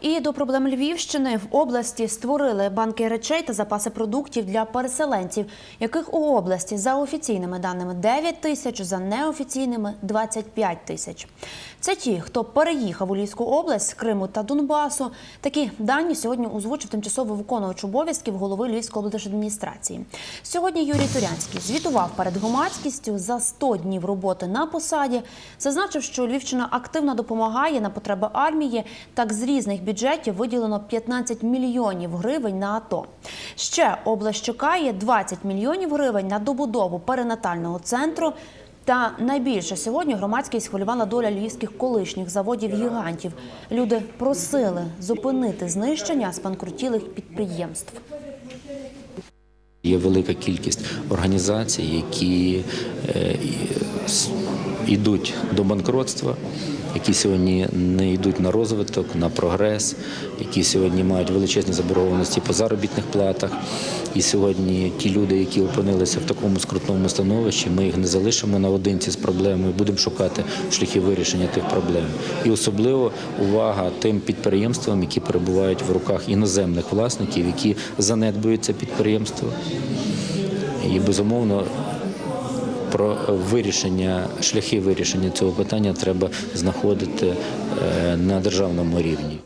І до проблем Львівщини в області створили банки речей та запаси продуктів для переселенців, яких у області за офіційними даними 9 тисяч, за неофіційними 25 тисяч. Це ті, хто переїхав у Львівську область з Криму та Донбасу. Такі дані сьогодні озвучив тимчасово виконувач обов'язків голови Львівської облдержадміністрації. Сьогодні Юрій Турянський звітував перед громадськістю за 100 днів роботи на посаді. Зазначив, що Львівщина активно допомагає на потреби армії. Так з різних бюджетів виділено 15 мільйонів гривень на АТО. Ще область чекає 20 мільйонів гривень на добудову перинатального центру. Та найбільше сьогодні громадськість хвилювала доля львівських колишніх заводів гігантів. Люди просили зупинити знищення спанкрутілих підприємств. Є велика кількість організацій, які е, йдуть до банкротства, які сьогодні не йдуть на розвиток, на прогрес, які сьогодні мають величезні заборгованості по заробітних платах. І сьогодні ті люди, які опинилися в такому скрутному становищі, ми їх не залишимо наодинці з проблемою, будемо шукати шляхи вирішення тих проблем. І особливо увага тим підприємствам, які перебувають в руках іноземних власників, які занедбують це підприємство. І безумовно про вирішення, шляхи вирішення цього питання треба знаходити е, на державному рівні.